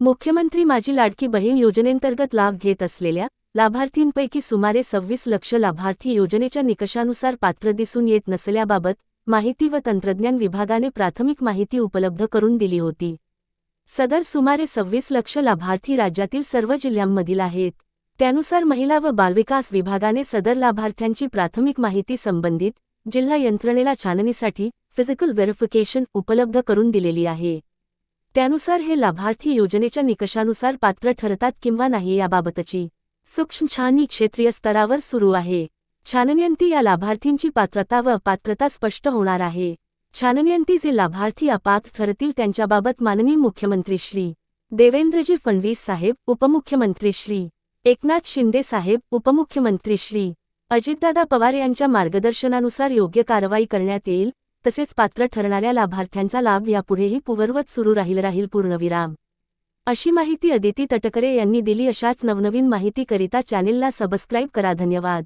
मुख्यमंत्री माझी लाडकी बहीण योजनेंतर्गत लाभ घेत असलेल्या लाभार्थींपैकी सुमारे सव्वीस लक्ष लाभार्थी योजनेच्या निकषानुसार पात्र दिसून येत नसल्याबाबत माहिती व तंत्रज्ञान विभागाने प्राथमिक माहिती उपलब्ध करून दिली होती. सदर सुमारे सव्वीस लक्ष लाभार्थी राज्यातील सर्व जिल्ह्यांमधील आहेत. त्यानुसार महिला व बालविकास विभागाने सदर लाभार्थ्यांची प्राथमिक माहिती संबंधित जिल्हा यंत्रणेला छाननीसाठी फिजिकल व्हेरिफिकेशन उपलब्ध करून दिलेली आहे. त्यानुसार हे लाभार्थी योजनेच्या निकषानुसार पात्र ठरतात किंवा नाही याबाबतची सूक्ष्म छाननी क्षेत्रीय स्तरावर सुरू आहे. छाननीअंती या लाभार्थींची पात्रता व अपात्रता स्पष्ट होणार आहे. छाननीअंती जे लाभार्थी अपात्र ठरतील त्यांच्याबाबत माननीय मुख्यमंत्री श्री. देवेंद्रजी फडणवीस साहेब उपमुख्यमंत्री श्री. एकनाथ शिंदे साहेब उपमुख्यमंत्री श्री. अजितदादा पवार यांच्या मार्गदर्शनानुसार योग्य कारवाई करण्यात येईल तसेच पात्र ठरणाऱ्या लाभार्थ्यांचा लाभ यापुढेही पूर्ववत सुरू राहील राहील पूर्णविराम. अशी माहिती अदिती तटकरे यांनी दिली अशाच नवनवीन माहितीकरिता चॅनेलला सबस्क्राईब करा. धन्यवाद.